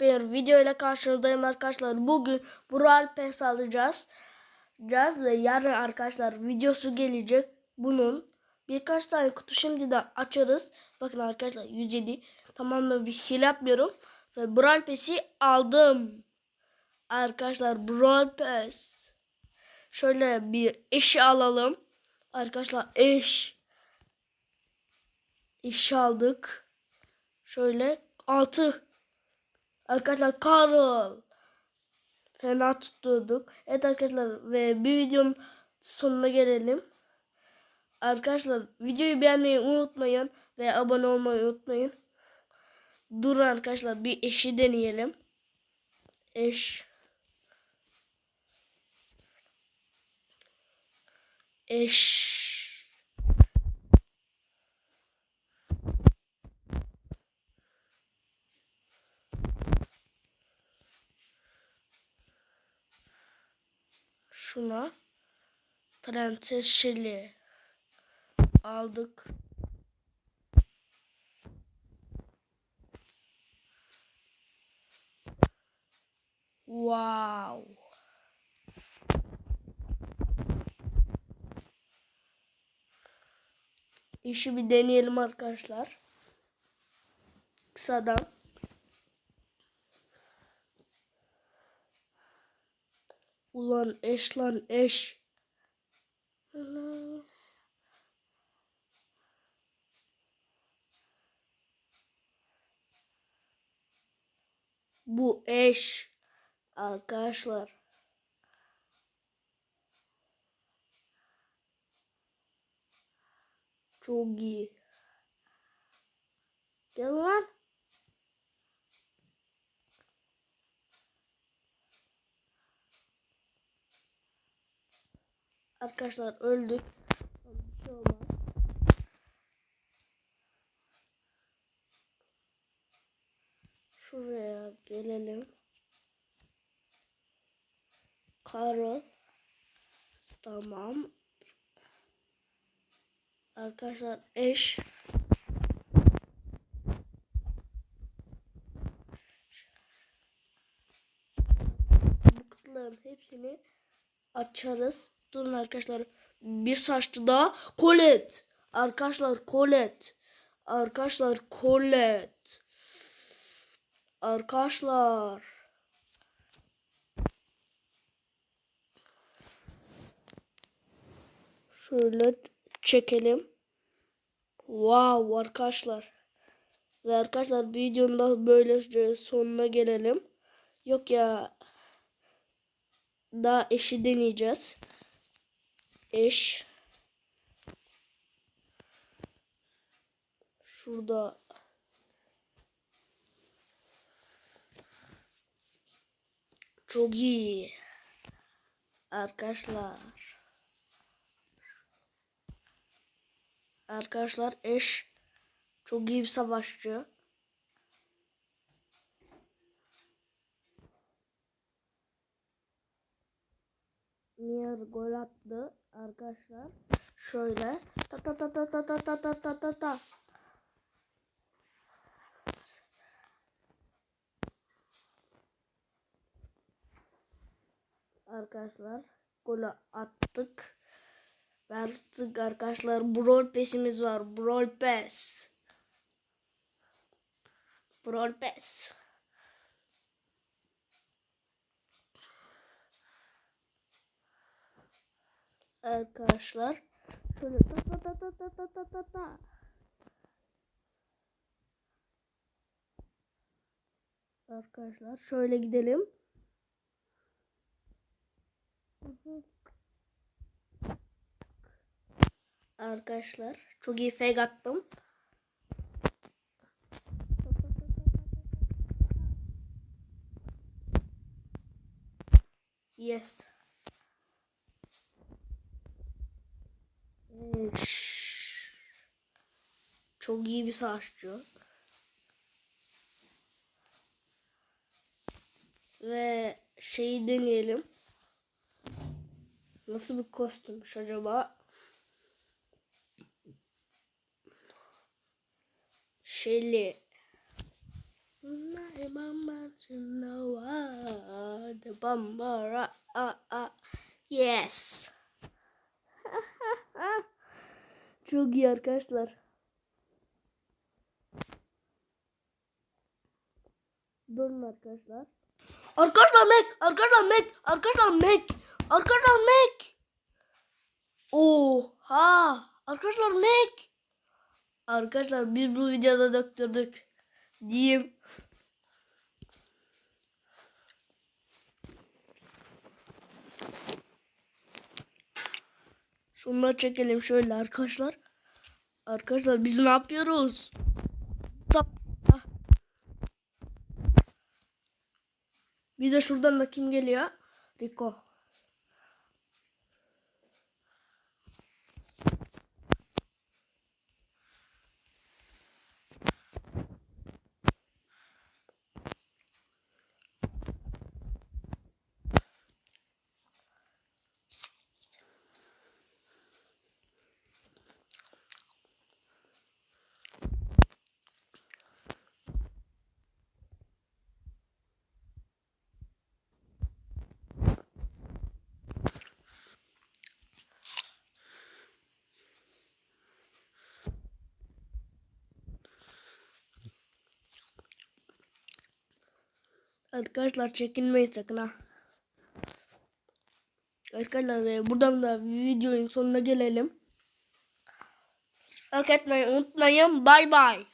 bir video ile karşınızdayım arkadaşlar. Bugün Brawl Pass alacağız. Alacağız Ve yarın arkadaşlar videosu gelecek. Bunun birkaç tane kutu şimdi de açarız. Bakın arkadaşlar 107. Tamamen bir hile yapmıyorum. Ve Brawl Pass'i aldım. Arkadaşlar Brawl Pass. Şöyle bir eşi alalım. Arkadaşlar eş. Eş aldık. Şöyle 6 Arkadaşlar Carl. Fena tutturduk. Evet arkadaşlar ve bir videonun sonuna gelelim. Arkadaşlar videoyu beğenmeyi unutmayın ve abone olmayı unutmayın. Durun arkadaşlar bir eşi deneyelim. Eş. Eş. Şuna Prenses Şeli aldık. Wow. İşi bir deneyelim arkadaşlar. Kısadan. Ulan eş lan eş. Bu eş arkadaşlar. Çok iyi. Gel lan. Arkadaşlar öldük. Bir şey olmaz. Şuraya gelelim. Carol. Tamam. Arkadaşlar eş. Bu kutuların hepsini açarız. Durun arkadaşlar. Bir saçlı daha. Kolet. Arkadaşlar Kolet. Arkadaşlar Kolet. Arkadaşlar. Şöyle çekelim. Wow arkadaşlar. Ve arkadaşlar videonun da böylece sonuna gelelim. Yok ya. Daha eşi deneyeceğiz. Eş. Şurada. Çok iyi. Arkadaşlar. Arkadaşlar eş çok iyi bir savaşçı. Nier gol attı arkadaşlar. Şöyle ta ta ta ta ta ta ta ta ta ta ta. Arkadaşlar golü attık. Ve artık arkadaşlar Brawl Pass'imiz var. Brawl Pass. Brawl Pass. Arkadaşlar şöyle ta ta ta ta ta ta ta ta ta. Arkadaşlar şöyle gidelim. Arkadaşlar çok iyi fake attım. Yes. Eş. Çok iyi bir savaşçı. Ve şeyi deneyelim. Nasıl bir kostümmüş acaba? A yes. Çok iyi arkadaşlar. Durun arkadaşlar. Arkadaşlar Mac, arkadaşlar Mac, arkadaşlar Mac, arkadaşlar Mac. Oha, arkadaşlar Mac. Arkadaşlar biz bu videoda döktürdük. Diyeyim. Şunları çekelim şöyle arkadaşlar. Arkadaşlar biz ne yapıyoruz? Tap. Ah. Bir de şuradan da kim geliyor? Rico. Arkadaşlar çekinmeyin sakın ha. Arkadaşlar ve buradan da videonun sonuna gelelim. Like etmeyi unutmayın. Bay bay.